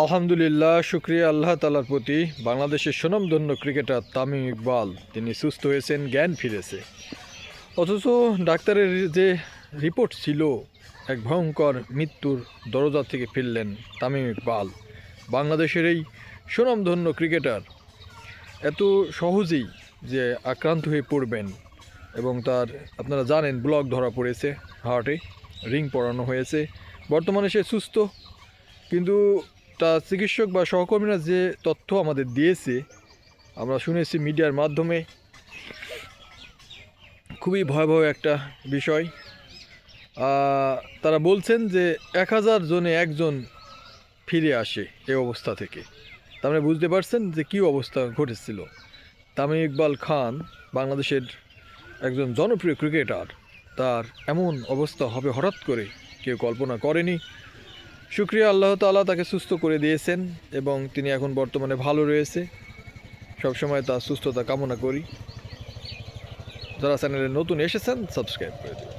আলহামদুলিল্লাহ, শুক্রিয়া আল্লাহ তালার প্রতি। বাংলাদেশের সুনামধন্য ক্রিকেটার তামিম ইকবাল, তিনি সুস্থ হয়েছেন, জ্ঞান ফিরেছে। অথচ ডাক্তারের যে রিপোর্ট ছিল, এক ভয়ঙ্কর মৃত্যুর দরজা থেকে ফিরলেন তামিম ইকবাল। বাংলাদেশের এই সুনামধন্য ক্রিকেটার এত সহজেই যে আক্রান্ত হয়ে পড়বেন এবং তার, আপনারা জানেন, ব্লক ধরা পড়েছে, হার্টে রিং পরানো হয়েছে। বর্তমানে সে সুস্থ, কিন্তু তার চিকিৎসক বা সহকর্মীরা যে তথ্য আমাদের দিয়েছে, আমরা শুনেছি মিডিয়ার মাধ্যমে। খুবই ভয়াবহ একটা বিষয়। তারা বলছেন যে এক হাজার জনে একজন ফিরে আসে এই অবস্থা থেকে। তার মানে বুঝতে পারছেন যে কী অবস্থা ঘটেছিল। তামিম ইকবাল খান বাংলাদেশের একজন জনপ্রিয় ক্রিকেটার, তার এমন অবস্থা হবে হঠাৎ করে, কেউ কল্পনা করেনি। শুক্রিয়া, আল্লাহ তালা তাকে সুস্থ করে দিয়েছেন এবং তিনি এখন বর্তমানে ভালো রয়েছে। সবসময় তার সুস্থতা কামনা করি। যারা চ্যানেলে নতুন এসেছেন সাবস্ক্রাইব করে দিন।